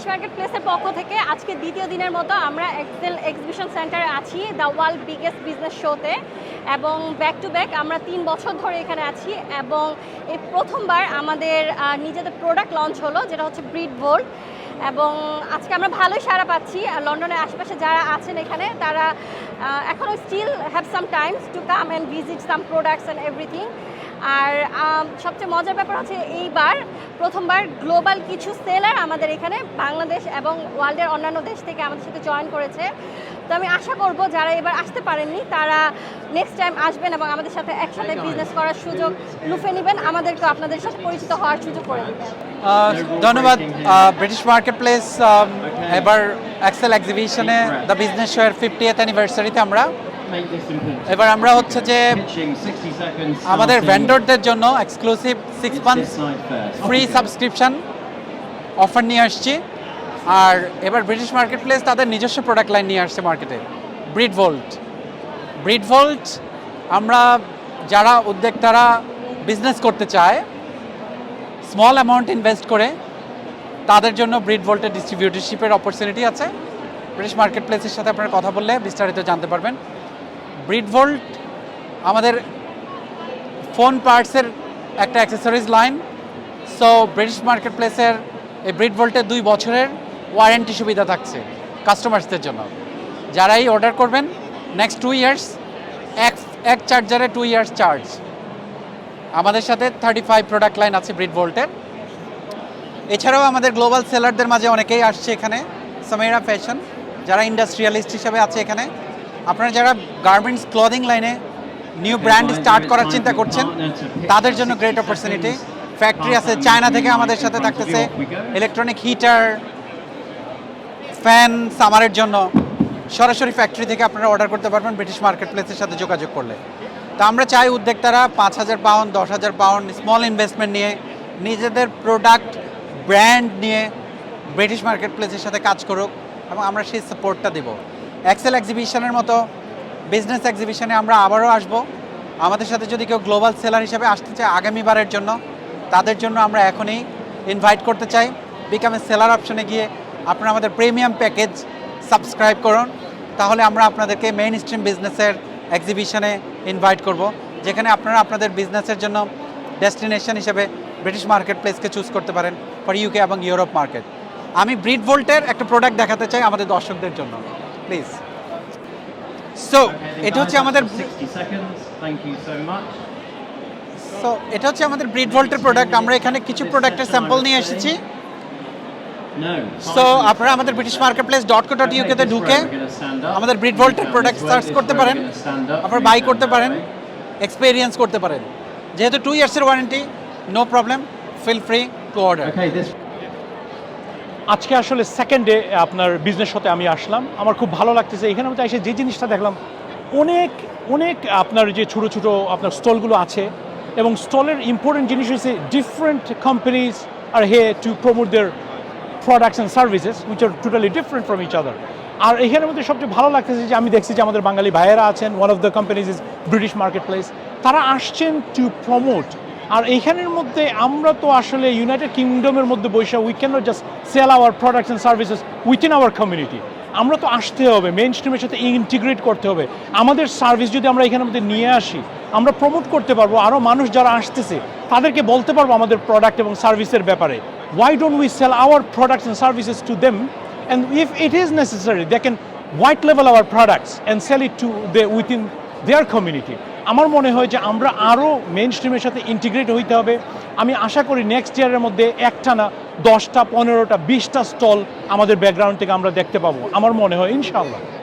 British market প্লেসের পক্ষ থেকে আজকে দ্বিতীয় দিনের মতো আমরা এক্সেল এক্সিবিশন সেন্টারে আছি দ্য ওয়ার্ল্ড বিগেস্ট বিজনেস শোতে এবং ব্যাক টু ব্যাক আমরা তিন বছর ধরে এখানে আছি এবং এই প্রথমবার আমাদের নিজেদের প্রোডাক্ট লঞ্চ হলো, যেটা হচ্ছে ব্রিড বোর্ড এবং আজকে আমরা ভালোই সারা পাচ্ছি লন্ডনের আশেপাশে যারা আছেন এখানে, তারা এখনও still have some times to come and visit some products and everything আর সবচেয়ে মজার ব্যাপার হচ্ছে এইবার প্রথমবার গ্লোবাল কিছু সেলার আমাদের এখানে বাংলাদেশ এবং ওয়ার্ল্ডের অন্যান্য দেশ থেকে আমাদের সাথে জয়েন করেছে। তো আমি আশা করব যারা এবার আসতে পারেননি তারা নেক্সট টাইম আসবেন এবং আমাদের সাথে একসাথে বিজনেস করার সুযোগ লুফে নেবেন। আমাদেরকে আপনাদের সাথে পরিচিত হওয়ার সুযোগ করে দেবেন। ধন্যবাদ। ব্রিটিশ মার্কেট প্লেস এবার এক্সেল এক্সিবিশনে দ্য বিজনেস শোয়ের ফিফটিয়েথ অ্যানিভার্সারিতে আমরা। এবার আমরা হচ্ছে যে আমাদের ভেন্ডরদের জন্য exclusive six month free subscription offer নিয়ে আসছি। আর এবার ব্রিটিশ মার্কেট প্লেস তাদের নিজস্ব প্রোডাক্ট লাইন নিয়ে আসছে মার্কেটে ব্রিড ভোল্ট ব্রিড ভোল্ট আমরা যারা উদ্যোক্তারা বিজনেস করতে চায় স্মল অ্যামাউন্ট ইনভেস্ট করে তাদের জন্য ব্রিড ভোল্টের ডিস্ট্রিবিউটরশিপের অপরচুনিটি আছে। ব্রিটিশ মার্কেট প্লেসের সাথে আপনারা কথা বললে বিস্তারিত জানতে পারবেন। ব্রিড ভোল্ট আমাদের ফোন পার্টসের একটা accessories line so British market প্লেসের এই ব্রিড ভোল্টের দুই বছরের ওয়ারেন্টি সুবিধা থাকছে কাস্টমার্সদের জন্য। যারাই অর্ডার করবেন নেক্সট টু ইয়ার্স এক এক চার্জারে টু ইয়ার্স চার্জ আমাদের সাথে থার্টি ফাইভ প্রোডাক্ট লাইন আছে ব্রিড ভোল্টের এছাড়াও আমাদের গ্লোবাল সেলারদের মাঝে অনেকেই আসছে এখানে সামেরা ফ্যাশন যারা ইন্ডাস্ট্রিয়ালিস্ট হিসেবে আছে এখানে। আপনারা যারা গার্মেন্টস ক্লদিং লাইনে নিউ ব্র্যান্ড স্টার্ট করার চিন্তা করছেন তাদের জন্য গ্রেট অপরচুনিটি ফ্যাক্টরি আছে চায়না থেকে আমাদের সাথে থাকতেছে। ইলেকট্রনিক হিটার ফ্যান সামারের জন্য সরাসরি ফ্যাক্টরি থেকে আপনারা অর্ডার করতে পারবেন। ব্রিটিশ মার্কেট প্লেসের সাথে যোগাযোগ করলে। তো আমরা চাই উদ্যোক্তারা পাঁচ হাজার পাউন্ড দশ হাজার পাউন্ড স্মল ইনভেস্টমেন্ট নিয়ে নিজেদের প্রোডাক্ট ব্র্যান্ড নিয়ে ব্রিটিশ মার্কেট প্লেসের সাথে কাজ করুক এবং আমরা সেই সাপোর্টটা দেব। এক্সেল এক্সিবিশনের মতো বিজনেস এক্সিবিশনে আমরা আবারও আসব। আমাদের সাথে যদি কেউ গ্লোবাল সেলার হিসেবে আসতে চায় আগামীবারের জন্য, তাদের জন্য আমরা এখনই ইনভাইট করতে চাই। বিকামে সেলার অপশনে গিয়ে আপনারা আমাদের প্রিমিয়াম প্যাকেজ সাবস্ক্রাইব করুন। তাহলে আমরা আপনাদেরকে মেইন স্ট্রিম বিজনেসের এক্সিবিশনে ইনভাইট করব, যেখানে আপনারা আপনাদের বিজনেসের জন্য ডেস্টিনেশন হিসেবে ব্রিটিশ মার্কেট প্লেসকে চুজ করতে পারেন ফর ইউকে এবং ইউরোপ মার্কেট আমি ব্রিড ভোল্টের একটা প্রোডাক্ট দেখাতে চাই আমাদের দর্শকদের জন্য। প্লিজ সো এটা হচ্ছে আমাদের সো এটা হচ্ছে আমাদের ব্রিড ভোল্টের প্রোডাক্ট আমরা এখানে কিছু প্রোডাক্টের স্যাম্পল নিয়ে এসেছি। সো আপনারা আমাদের British market place dot co dot ইউকেতে ঢুকে আমাদের ব্রিড ভোল্টের প্রোডাক্ট সার্চ করতে পারেন আপনারা বাই করতে পারেন এক্সপেরিয়েন্স করতে পারেন। যেহেতু two ইয়ার্সের warranty no problem feel free to order আজকে আসলে সেকেন্ড ডে আপনার বিজনেস হতে আমি আসলাম। আমার খুব ভালো লাগতেছে। এখানে মধ্যে এসে যে জিনিসটা দেখলাম অনেক অনেক আপনার যে ছোটো ছোটো আপনার স্টলগুলো আছে এবং স্টলের ইম্পর্টেন্ট জিনিস হচ্ছে different companies are here to promote their products and services which are totally different from each other আর এখানের মধ্যে সবচেয়ে ভালো লাগতেছে যে আমি দেখছি যে আমাদের বাঙালি ভাইয়েরা আছেন। One of the companies is British market place তারা আসছেন টু প্রমোট আর এইখানের মধ্যে আমরা তো আসলে ইউনাইটেড কিংডমের মধ্যে বসে we can not just sell our products and services within our community আমরা তো আসতে হবে মেইন স্ট্রিমের সাথে ইন্টিগ্রেট করতে হবে। আমাদের সার্ভিস যদি আমরা এখানের মধ্যে নিয়ে আসি, আমরা প্রমোট করতে পারব। আরও মানুষ যারা আসতেছে, তাদেরকে বলতে পারব আমাদের প্রোডাক্ট এবং সার্ভিসের ব্যাপারে। Why don't we sell our products and services to them and if it is necessary, they can white level our products and sell it to the, within their community আমার মনে হয় যে আমরা আরও মেন স্ট্রিমের সাথে ইন্টিগ্রেট হইতে হবে। আমি আশা করি নেক্সট ইয়ারের মধ্যে একটা না দশটা, পনেরোটা, বিশটা স্টল আমাদের ব্যাকগ্রাউন্ড থেকে আমরা দেখতে পাবো। আমার মনে হয়, ইনশাআল্লাহ।